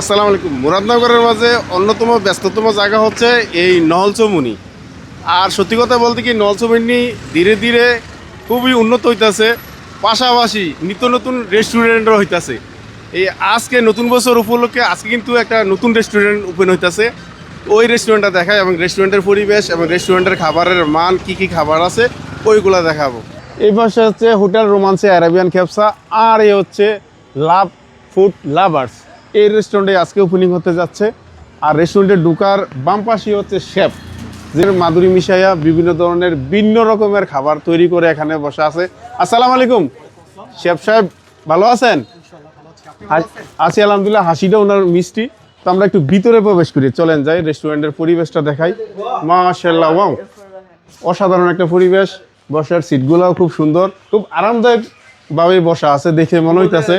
আসসালামু আলাইকুম। মুরাদনগরের মাঝে অন্যতম ব্যস্ততম জায়গা হচ্ছে এই নহলচমুনি আর সত্যি কথা বলতে কি নহলচমুনি ধীরে ধীরে খুবই উন্নত হইতেছে, পাশাপাশি নিত্য নতুন রেস্টুরেন্টও হইতাছে। এই আজকে নতুন বছর উপলক্ষে আজকে কিন্তু একটা নতুন রেস্টুরেন্ট ওপেন হইতেছে। ওই রেস্টুরেন্টটা দেখায় এবং রেস্টুরেন্টের পরিবেশ এবং রেস্টুরেন্টের খাবারের মান, কি কি খাবার আছে, ওইগুলো দেখাবো। এই পাশে হচ্ছে হোটেল রোমান্সে অ্যারাবিয়ান খেপসা আর এ হচ্ছে লাভ ফুড লাভার্স এই রেস্টুরেন্টে আজকে ওপেনিং হতে যাচ্ছে। আর রেস্টুরেন্টে ঢুকার বাম পাশে হচ্ছে শেফ যে মাধুরী মিশাইয়া বিভিন্ন ধরনের ভিন্ন রকমের খাবার তৈরি করে এখানে বসে আছে। আসসালামু আলাইকুম। শেফ সাহেব ভালো আছেন? আছি। আলহামদুলিল্লাহ হাসিটা ওনার মিষ্টি। তো আমরা একটু ভিতরে প্রবেশ করি। চলেন যাই রেস্টুরেন্টের পরিবেশটা দেখাই। মাশাল্লাহ ওয়াও অসাধারণ একটা পরিবেশ। বসার সিটগুলোও খুব সুন্দর। খুব আরামদায়ক ভাবে বসা আছে দেখে মনে হইতাছে।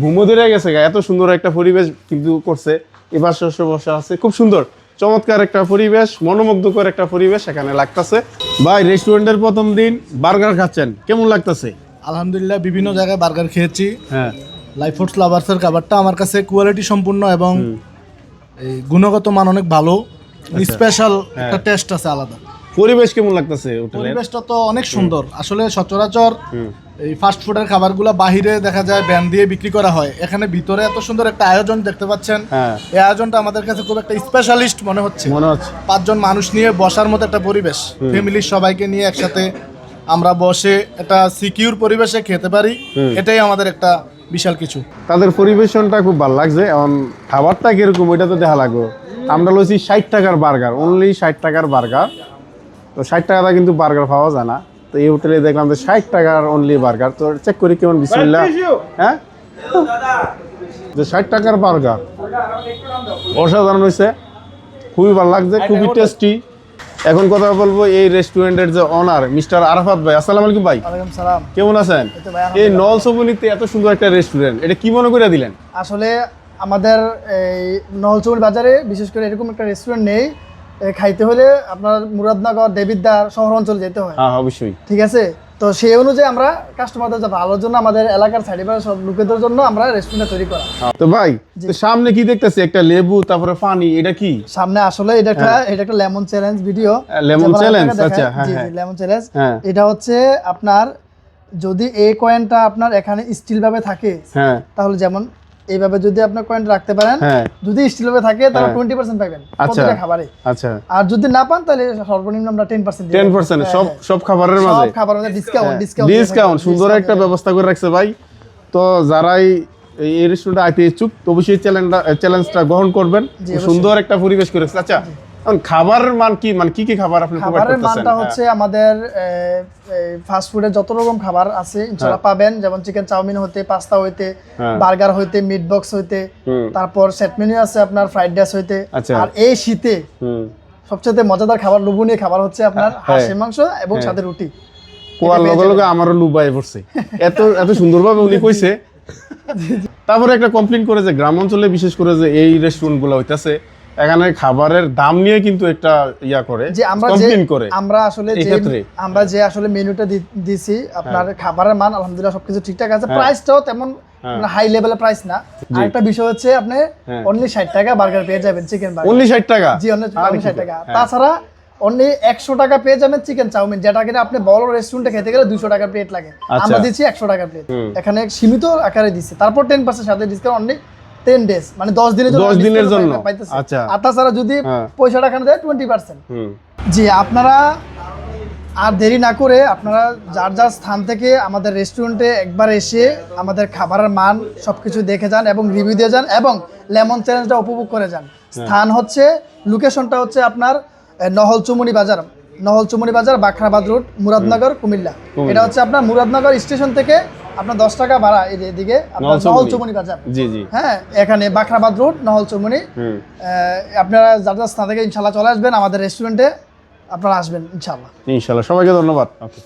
ঘুমো ধরে গেছে গা, এত সুন্দর একটা পরিবেশ কিন্তু করছে। এবার শস্য বসা আছে। খুব সুন্দর। চমৎকার একটা পরিবেশ মনোমুগ্ধকর একটা পরিবেশ এখানে লাগতাছে। ভাই রেস্টুরেন্টের প্রথম দিন বার্গার খাচ্ছেন। কেমন লাগতাছে? আলহামদুলিল্লাহ বিভিন্ন জায়গায় বার্গার খেয়েছি। হ্যাঁ। লাইফ ফুডস লাভার্সের খাবারটা আমার কাছে কোয়ালিটি সম্পূর্ণ এবং এই গুণগত মান অনেক ভালো। স্পেশাল একটা টেস্ট আছে আলাদা। পরিবেশ কেমন লাগতাছে হোটেলের পরিবেশটা তো অনেক সুন্দর। আসলে সচরাচর এই ফাস্ট ফুডের খাবারগুলো বাহিরে দেখা যায় ব্যান দিয়ে বিক্রি করা হয়। এখানে ভিতরে এত সুন্দর একটা আয়োজন দেখতে পাচ্ছেন। হ্যাঁ। এই আয়োজনটা আমাদের কাছে খুব একটা স্পেশালিস্ট মনে হচ্ছে। মনে হচ্ছে। পাঁচজন মানুষ নিয়ে বসার মতো একটা পরিবেশ। ফ্যামিলির সবাইকে নিয়ে একসাথে আমরা বসে একটা সিকিউর পরিবেশে খেতে পারি। এটাই আমাদের একটা বিশাল কিছু। তাদের পরিবেশনটা খুব ভালো লাগছে। এখন খাবারটা কীরকম ওইটা তো দেখা লাগবে। আমরা লইছি ষাট টাকার বার্গার অনলি ষাট টাকার বার্গার তো ষাট টাকাটা কিন্তু বার্গার পাওয়া যায় না। তো এই হোটেলে দেখলাম যে ষাট টাকার অনলি বার্গার তো চেক করি কেমন বিসমিল্লা হ্যাঁ? যে ষাট টাকার বার্গার অসাধারণ হয়েছে খুবই ভালো লাগছে খুবই টেস্টি এখন কথা বলব এই রেস্টুরেন্টের যে অনার মিস্টার আরাফাত ভাই। আসসালামু আলাইকুম ভাই। সালাম। কেমন আছেন? এই নলসবনিতে এত সুন্দর একটা রেস্টুরেন্ট এটা কি মনে করে দিলেন? আসলে আমাদের এই নহলচৌর বাজারে বিশেষ করে এরকম একটা রেস্টুরেন্ট নেই। খাইতে হলে আপনার মুরাদনগর দেবিদ্বার শহর অঞ্চলে যেতে হয়। হ্যাঁ অবশ্যই। ঠিক আছে? তো সেই অনুযায়ী আমরা কাস্টমারদের যা ভালোর জন্য আমাদের এলাকার সাইডে সব লোকেদের জন্য আমরা রেস্টুরেন্ট তৈরি করা। তো ভাই তো সামনে কি দেখতেছি? একটা লেবু তারপরে পানি এটা কি? সামনে আসলে এটা একটা এটা একটা lemon challenge video lemon challenge আচ্ছা, হ্যাঁ, হ্যাঁ। লেমন চ্যালেঞ্জ হ্যাঁ। এটা হচ্ছে আপনার যদি এই কয়েনটা আপনার এখানে স্টিল ভাবে থাকে হ্যাঁ। তাহলে যেমন এইভাবে যদি আপনার কয়েন রাখতে পারেন হ্যাঁ। যদি স্টিল ভাবে থাকে তাহলে হ্যাঁ। টোয়েন্টি পার্সেন্ট পাবেন প্রত্যেকটা খাবারে। আচ্ছা। আর যদি না পান তাহলে সর্বনিম্ন আমরা টেন পার্সেন্ট টেন পার্সেন্ট সব সব খাবারের মাঝে। সব খাবারের মধ্যে ডিসকাউন্ট ডিসকাউন্ট ডিসকাউন্ট সুন্দর একটা ব্যবস্থা করে রাখছে ভাই। তো যারাই এই- রেস্টুরেন্টে আইতে ইচ্ছুক তো অবশ্যই চ্যালেঞ্জটা চ্যালেঞ্জটা গ্রহণ করবেন। সুন্দর একটা পরিবেশ করেছে আচ্ছা খাবারের মান কি মানে কি কি খাবার আপনি প্রোভাইড খাবারের করতেছেন? মানটা হচ্ছে আমাদের ফাস্ট ফুডের যত রকম খাবার আছে ইনশাআল্লাহ পাবেন যেমন চিকেন চাউমিন হইতে পাস্তা হইতে হ্যাঁ। বার্গার হইতে মিট বক্স হইতে তারপর সেট মেনু আছে আপনার ফ্রাইড রাইস হইতে। আচ্ছা। আর এই শীতে সবচেয়ে মজাদার খাবার লোভনীয় খাবার হচ্ছে আপনার হ্যাঁ। হাঁসের মাংস এবং সাথে রুটি। কোয়ার লগে লগে আমারও লুবাই পড়ছে। এত এত সুন্দরভাবে উনি কইছে। তারপরে একটা কমপ্লেন করে যে গ্রাম অঞ্চলে বিশেষ করে যে এই রেস্টুরেন্টগুলো হইতাছে এখানে খাবারের দাম নিয়ে কিন্তু একটা ইয়া করে যে আমরা যে করে। আমরা আসলে যে আমরা যে আসলে মেনুটা দিছি আপনার খাবারের মান আলহামদুলিল্লাহ সবকিছু ঠিকঠাক আছে। হ্যাঁ। প্রাইসটাও তেমন হাই লেভেলের প্রাইস না। আরেকটা বিষয় হচ্ছে আপনি হ্যাঁ। অনলি ষাট টাকা বার্গার পেয়ে যাবেন চিকেন বার্গার অনলি ষাট টাকা? জি অনলি আরে কি ষাট বলে? টাকা। হ্যাঁ। তাছাড়া অনলি একশো টাকা পেয়ে যাবেন চিকেন চাউমিন যেটা কিনা আপনি বড় রেস্টুরেন্টে খেতে গেলে দুশো টাকা প্লেট লাগে। আচ্ছা। আমরা দিচ্ছি একশো টাকা প্লেট এখানে সীমিত আকারে দিচ্ছি। তারপর টেন পার্সেন্ট সাথে ডিসকাউন্ট অনলি টেন ডেজ মানে দশ দিনের জন্য 10 দিনের জন্য? আচ্ছা। আর তাছাড়া যদি হ্যাঁ। পয়সাটা দেয় টোয়েন্টি পার্সেন্ট জি আপনারা আর দেরি না করে আপনারা যার যার স্থান থেকে আমাদের রেস্টুরেন্টে একবার এসে আমাদের খাবারের মান সব কিছু দেখে যান এবং রিভিউ দিয়ে যান এবং লেমন চ্যালেঞ্জটা উপভোগ করে যান। স্থান হচ্ছে লোকেশনটা হচ্ছে আপনার নহল চুমুনি বাজার। নহল চুমুনি বাজার বাখরাবাদ রোড মুরাদনগর কুমিল্লা। এটা হচ্ছে আপনার মুরাদনগর স্টেশন থেকে আপনার দশ টাকা ভাড়া এই এদিকে আপনার নহল চৌমনি বাজার। জি জি। হ্যাঁ এখানে বাখরাবাদ রোড নহল চুমুনি আপনারা যার যার স্থান থেকে ইনশাল্লাহ চলে আসবেন আমাদের রেস্টুরেন্টে আপনারা আসবেন ইনশাল্লাহ। ইনশাল্লাহ। সবাইকে ধন্যবাদ। ওকে